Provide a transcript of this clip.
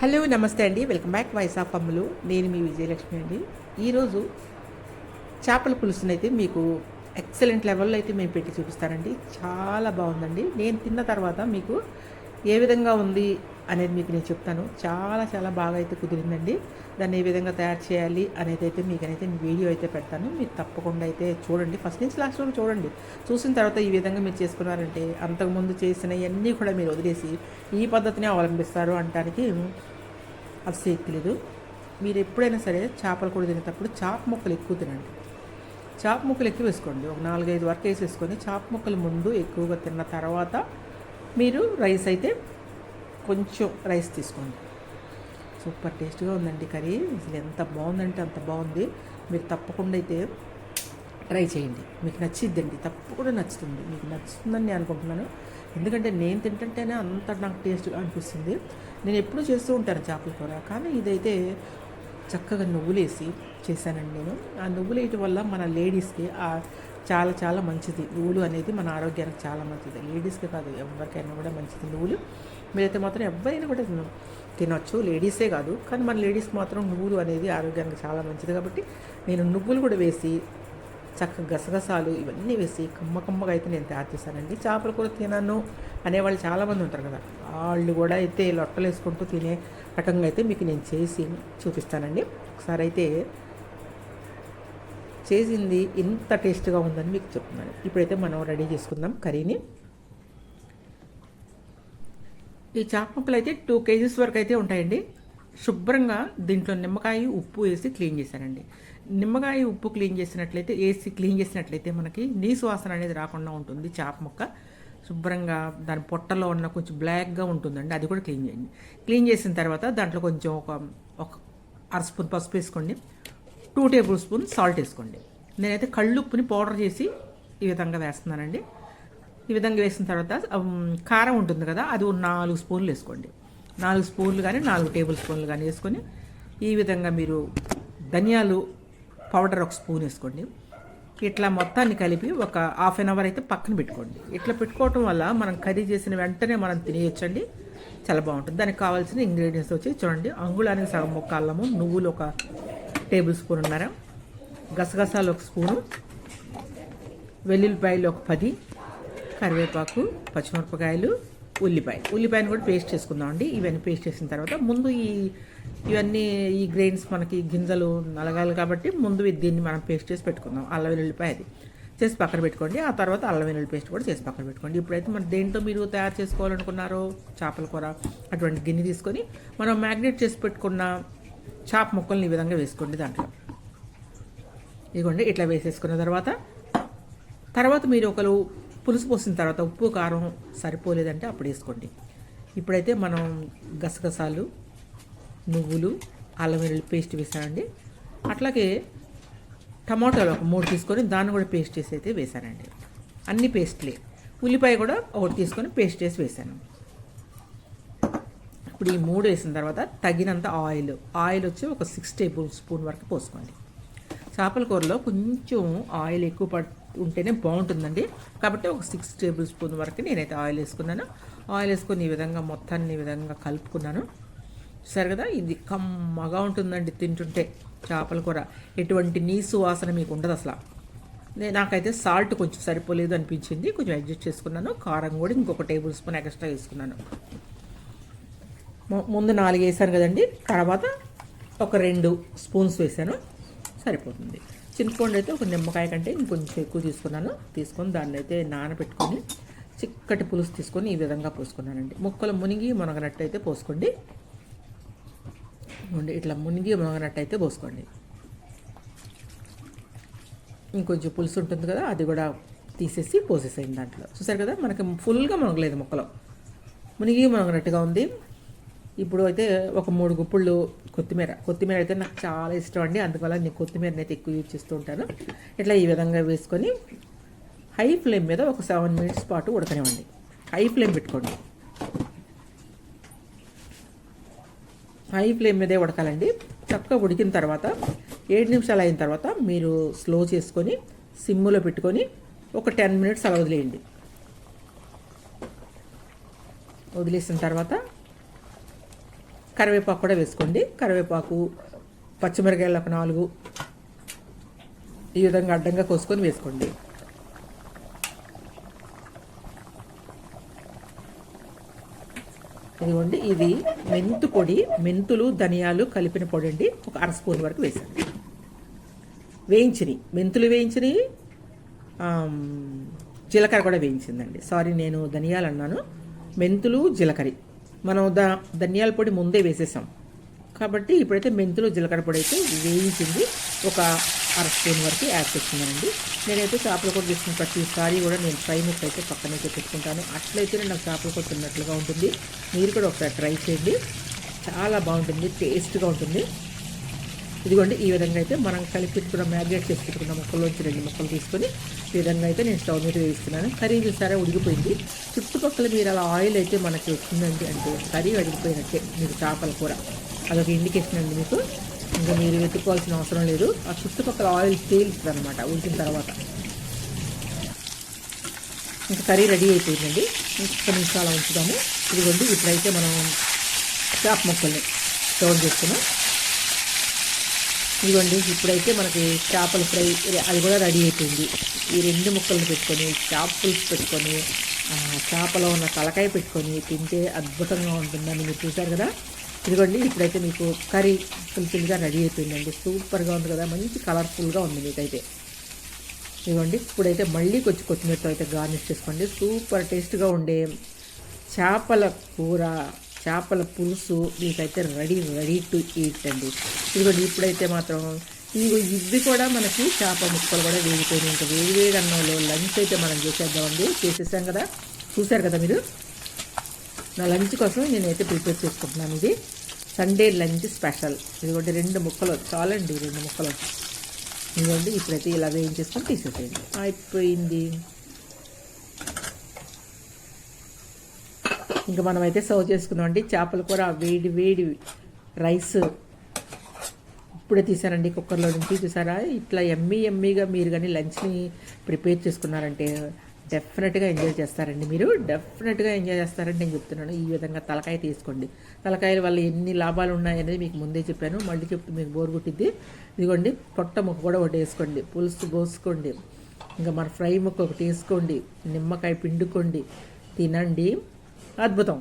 Hello నమస్తే అండి. Welcome back voice of Ammulu. నేను మీ విజయలక్ష్మి అండి. ఈరోజు చేపల పులుసునైతే మీకు ఎక్సలెంట్ లెవెల్లో అయితే మేము పెట్టి చూపిస్తానండి. చాలా బాగుందండి. నేను తిన్న తర్వాత మీకు ఏ విధంగా ఉంది అనేది మీకు నేను చెప్తాను. చాలా చాలా బాగా అయితే కుదిరిందండి. దాన్ని ఏ విధంగా తయారు చేయాలి అనేది అయితే మీకనైతే వీడియో అయితే పెడతాను. మీరు తప్పకుండా అయితే చూడండి. ఫస్ట్ నుంచి లాస్ట్ వరకు చూడండి. చూసిన తర్వాత ఈ విధంగా మీరు చేసుకున్నారంటే అంతకుముందు చేసినవన్నీ కూడా మీరు వదిలేసి ఈ పద్ధతిని అవలంబిస్తారు అనడానికి అసలు లేదు. మీరు ఎప్పుడైనా సరే చేపలు కూడా తినేటప్పుడు చాప ముక్కలు ఎక్కువ తినండి. చాప ముక్కలు ఎక్కువ వేసుకోండి. ఒక నాలుగైదు వరకు వేసేసుకొని చాప ముక్కలు ముందు ఎక్కువగా తిన్న తర్వాత మీరు రైస్ అయితే కొంచెం రైస్ తీసుకోండి. సూపర్ టేస్ట్గా ఉందండి కర్రీ. అసలు ఎంత బాగుందంటే అంత బాగుంది. మీరు తప్పకుండా అయితే ట్రై చేయండి. మీకు నచ్చిద్దండి. తప్పకుండా నచ్చుతుంది. మీకు నచ్చుతుందని నేను అనుకుంటున్నాను. ఎందుకంటే నేను తింటుంటేనే అంత నాకు టేస్ట్గా అనిపిస్తుంది. నేను ఎప్పుడూ చేస్తూ ఉంటాను చేపల కూర. కానీ ఇదైతే చక్కగా నువ్వులేసి చేశానండి నేను. ఆ నువ్వులు వేయటం వల్ల మన లేడీస్కి ఆ చాలా చాలా మంచిది. నువ్వులు అనేది మన ఆరోగ్యానికి చాలా మంచిది. లేడీస్కి కాదు ఎవరికైనా కూడా మంచిది. నువ్వులు మీరైతే మాత్రం ఎవరైనా కూడా తిన- తినొచ్చు. లేడీసే కాదు కానీ మన లేడీస్ మాత్రం నువ్వులు అనేది ఆరోగ్యానికి చాలా మంచిది. కాబట్టి నేను నువ్వులు కూడా వేసి చక్కగా గసగసాలు ఇవన్నీ వేసి కమ్మ కమ్మగా అయితే నేను తయారు చేశానండి. చేపల కూర తినను అనేవాళ్ళు చాలామంది ఉంటారు కదా. వాళ్ళు కూడా అయితే లొట్టలు వేసుకుంటూ తినే రకంగా అయితే మీకు నేను చేసి చూపిస్తానండి. ఒకసారి అయితే చేసింది ఇంత టేస్ట్గా ఉందని మీకు చెప్తున్నాను. ఇప్పుడైతే మనం రెడీ చేసుకుందాం కర్రీని. ఈ చేప ముక్కలు అయితే టూ కేజీస్ వరకు అయితే ఉంటాయండి. శుభ్రంగా దీంట్లో నిమ్మకాయ ఉప్పు వేసి క్లీన్ చేశానండి. నిమ్మకాయ ఉప్పు క్లీన్ చేసినట్లయితే వేసి క్లీన్ చేసినట్లయితే మనకి నీసు వాసన అనేది రాకుండా ఉంటుంది చేప ముక్క. శుభ్రంగా దాని పొట్టలో ఉన్న కొంచెం బ్లాక్గా ఉంటుందండి అది కూడా క్లీన్ చేయండి. క్లీన్ చేసిన తర్వాత దాంట్లో కొంచెం ఒక ఒక అర స్పూన్ పసుపు వేసుకోండి. టూ టేబుల్ స్పూన్ సాల్ట్ వేసుకోండి. నేనైతే కళ్ళుప్పుని పౌడర్ చేసి ఈ విధంగా వేస్తున్నానండి. ఈ విధంగా వేసిన తర్వాత కారం ఉంటుంది కదా అది నాలుగు స్పూన్లు వేసుకోండి. నాలుగు స్పూన్లు కానీ నాలుగు టేబుల్ స్పూన్లు కానీ వేసుకొని ఈ విధంగా మీరు ధనియాలు పౌడర్ ఒక స్పూన్ వేసుకోండి. ఇట్లా మొత్తాన్ని కలిపి ఒక హాఫ్ అన్ అవర్ అయితే పక్కన పెట్టుకోండి. ఇట్లా పెట్టుకోవటం వల్ల మనం కర్రీ చేసిన వెంటనే మనం తినేయొచ్చండి. చాలా బాగుంటుంది. దానికి కావాల్సిన ఇంగ్రీడియంట్స్ వచ్చి చూడండి. అంగుళానికి సగం ముక్క అల్లము నువ్వులు ఒక టేబుల్ స్పూన్ ఉన్నారా? గసగసాలు ఒక స్పూను. వెల్లుల్లిపాయలు ఒక పది. కరివేపాకు పచ్చిమిరపకాయలు ఉల్లిపాయ. ఉల్లిపాయను కూడా పేస్ట్ చేసుకుందాం అండి. ఇవన్నీ పేస్ట్ చేసిన తర్వాత ముందు ఈ ఇవన్నీ ఈ గ్రెయిన్స్ మనకి గింజలు నలగాలి కాబట్టి ముందు దీన్ని మనం పేస్ట్ చేసి పెట్టుకుందాం. అల్లం వెల్లుల్లిపాయ అది. చేసి పక్కన పెట్టుకోండి. ఆ తర్వాత అల్లం వెల్లుల్లి పేస్ట్ కూడా చేసి పక్కన పెట్టుకోండి. ఇప్పుడైతే మన దేంట్లో మీరు తయారు చేసుకోవాలనుకున్నారో చేపల కూర అటువంటి గిన్నె తీసుకొని మనం మ్యాగ్నేట్ చేసి పెట్టుకున్న చేప ముక్కల్ని ఈ విధంగా వేసుకోండి దాంట్లో. ఇదిగోండి ఇట్లా వేసేసుకున్న తర్వాత తర్వాత మీరు ఒకరు పులుసు పోసిన తర్వాత ఉప్పు కారం సరిపోలేదంటే అప్పుడు వేసుకోండి. ఇప్పుడైతే మనం గసగసాలు నువ్వులు అల్లం వెల్లుల్లి పేస్ట్ వేసానండి. అట్లాగే టమాటాలు ఒక మూడు తీసుకొని దాన్ని కూడా పేస్ట్ చేసి అయితే వేసానండి. అన్ని పేస్ట్లే. ఉల్లిపాయ కూడా ఒకటి తీసుకొని పేస్ట్ చేసి వేసాను. ఇప్పుడు ఈ మూడు వేసిన తర్వాత తగినంత ఆయిల్. ఆయిల్ వచ్చి ఒక సిక్స్ టేబుల్ స్పూన్ వరకు పోసుకోండి. చేపల కూరలో కొంచెం ఆయిల్ ఎక్కువ పట్ ఉంటేనే బాగుంటుందండి. కాబట్టి ఒక సిక్స్ టేబుల్ స్పూన్ వరకు నేనైతే ఆయిల్ వేసుకున్నాను. ఆయిల్ వేసుకొని ఈ విధంగా మొత్తాన్ని ఈ విధంగా కలుపుకున్నాను. సరే కదా? ఇది కమ్మగా ఉంటుందండి తింటుంటే చేపల కూర. ఎటువంటి నీసు వాసన మీకు ఉండదు అసలు. నాకైతే సాల్ట్ కొంచెం సరిపోలేదు అనిపించింది. కొంచెం అడ్జస్ట్ చేసుకున్నాను. కారం కూడా ఇంకొక టేబుల్ స్పూన్ ఎక్స్ట్రా వేసుకున్నాను. ముందు నాలుగు వేసాను కదండి. తర్వాత ఒక రెండు స్పూన్స్ వేసాను. సరిపోతుంది. చింతపండు అయితే ఒక నిమ్మకాయ కంటే ఇంకొంచెం ఎక్కువ తీసుకున్నాను. తీసుకొని దాన్ని అయితే నానబెట్టుకొని చిక్కటి పులుసు తీసుకొని ఈ విధంగా పోసుకున్నానండి. ముక్కలు మునిగి మునగనట్టు అయితే పోసుకోండి ఇట్లా మునిగి మునగనట్టు అయితే పోసుకోండి. ఇంకొంచెం పులుసు ఉంటుంది కదా అది కూడా తీసేసి పోసేసేయండి దాంట్లో. చూసారు కదా మనకి ఫుల్గా మునగలేదు ముక్కలు. మునిగి మునగనట్టుగా ఉంది. ఇప్పుడు అయితే ఒక మూడు గుప్పుళ్ళు కొత్తిమీర. కొత్తిమీర అయితే నాకు చాలా ఇష్టం అండి. అందువల్ల నేను కొత్తిమీరని అయితే ఎక్కువ యూజ్ చేస్తూ ఉంటాను. ఇట్లా ఈ విధంగా వేసుకొని హై ఫ్లేమ్ మీద ఒక సెవెన్ మినిట్స్ పాటు ఉడకనివ్వండి. హై ఫ్లేమ్ పెట్టుకోండి. హై ఫ్లేమ్ మీదే ఉడకాలండి. చక్కగా ఉడికిన తర్వాత ఏడు నిమిషాలు అయిన తర్వాత మీరు స్లో చేసుకొని సిమ్లో పెట్టుకొని ఒక టెన్ మినిట్స్ అలా వదిలేయండి. వదిలేసిన తర్వాత కరివేపాకు కూడా వేసుకోండి. కరివేపాకు పచ్చిమిరకాయలు ఒక నాలుగు. ఈ విధంగా అడ్డంగా కోసుకొని వేసుకోండి. ఇదిగోండి ఇది మెంతు పొడి మెంతులు ధనియాలు కలిపిన పొడి అండి. ఒక అర స్పూన్ వరకు వేసాను వేయించినవి. మెంతులు వేయించినవి జీలకర్ర కూడా వేయించిందండి. సారీ నేను ధనియాలు అన్నాను. మెంతులు జీలకర్ర. మనం ద ధనియాల పొడి ముందే వేసేసాం. కాబట్టి ఇప్పుడైతే మెంతులు జీలకర్ర పొడి అయితే వేయించింది. ఒక అర స్పూన్ వరకు యాడ్ చేస్తున్నానండి నేనైతే చేపల కూర తీసుకున్న ప్రతిసారి కూడా నేను ఫ్రై ముక్క అయితే పక్కనైతే పెట్టుకుంటాను. అట్లయితే నాకు చేపల కూర తిన్నట్లుగా ఉంటుంది. మీరు కూడా ఒకసారి ట్రై చేయండి. చాలా బాగుంటుంది టేస్ట్గా ఉంటుంది. ఇదిగోండి ఈ విధంగా అయితే మనం కలిపి పెట్టుకున్న మ్యాగ్నేట్ చేసి పెట్టుకున్న మొక్కల్లోంచి రెండు మొక్కలు తీసుకొని ఈ విధంగా అయితే నేను స్టవ్ మీద వేస్తున్నాను. కర్రీ చూసారా ఉడికిపోయింది. చుట్టుపక్కల మీరు అలా ఆయిల్ అయితే మనకి వచ్చిందండి అంటే కర్రీ అడిగిపోయినట్టే మీరు చేపల కూర. అదొక ఇండికేషన్ అండి మీకు. ఇంకా మీరు వెతుక్కోవాల్సిన అవసరం లేదు. ఆ చుట్టుపక్కల ఆయిల్ తేలుతుంది అనమాట ఉడికిన తర్వాత. ఇంకా కర్రీ రెడీ అయిపోయిందండి. ఇంకొక నిమిషాలు ఉంచుదాము. ఇదిగోండి ఇప్పుడైతే మనం చేప మొక్కల్ని స్టోర్ చేసుకున్నాం. ఇదిగోండి ఇప్పుడైతే మనకి చేపల ఫ్రై అది కూడా రెడీ అయిపోయింది. ఈ రెండు ముక్కలను పెట్టుకొని చేప పులుసు పెట్టుకొని చేపలో ఉన్న తలకాయ పెట్టుకొని తింటే అద్భుతంగా ఉంటుందని మీరు చూశారు కదా? ఇదిగోండి ఇప్పుడైతే మీకు కర్రీ ఫుల్ఫిల్గా రెడీ అయిపోయిందండి. సూపర్గా ఉంది కదా? మంచి కలర్ఫుల్గా ఉంది మీకైతే. ఇదిగోండి ఇప్పుడైతే మళ్ళీ కొంచెం కొత్తిమీరతో అయితే గార్నిష్ చేసుకోండి. సూపర్ టేస్ట్గా ఉండే చేపల కూర. చేపల పులుసు మీకైతే రెడీ రెడీ టు ఈట్ అండి. ఇదిగోండి ఇప్పుడైతే మాత్రం ఇదిగో ఇది కూడా మనకి చేప ముక్కలు కూడా వేగిపోయినాయి ఇంకా వేడి వేడి అన్నంలో లంచ్ అయితే మనం చేసేద్దామండి. చేసేసాం కదా? చూశారు కదా మీరు? నా లంచ్ కోసం నేనైతే ప్రిపేర్ చేసుకుంటున్నాను ఇది. Sunday lunch special. ఇదిగోండి రెండు ముక్కలు. చాలండి రెండు ముక్కలు. ఇదిగోండి ఇప్పుడైతే ఇలా వేయించేసుకొని తీసేసేయండి. అయిపోయింది. ఇంకా మనమైతే సర్వ్ చేసుకున్నామండి చేపల కూర వేడి వేడి రైస్. ఇప్పుడే తీసానండి కుక్కర్లో నుంచి. చూసారా? ఇట్లా ఎమ్మీ ఎమ్మీగా మీరు కానీ లంచ్ని ప్రిపేర్ చేసుకున్నారంటే డెఫినెట్గా ఎంజాయ్ చేస్తారండి మీరు. డెఫినెట్గా ఎంజాయ్ చేస్తారని నేను చెప్తున్నాను. ఈ విధంగా తలకాయ తీసుకోండి. తలకాయల వల్ల ఎన్ని లాభాలు ఉన్నాయనేది మీకు ముందే చెప్పాను. మళ్ళీ చెప్తే మీకు బోర్ కొట్టిద్ది. ఇదిగోండి పొట్ట ముక్క కూడా ఒకటి వేసుకోండి. పులుసు పోసుకోండి. ఇంకా మన ఫ్రై ముక్క ఒకటి వేసుకోండి. నిమ్మకాయ పిండుకోండి. తినండి. అద్భుతం.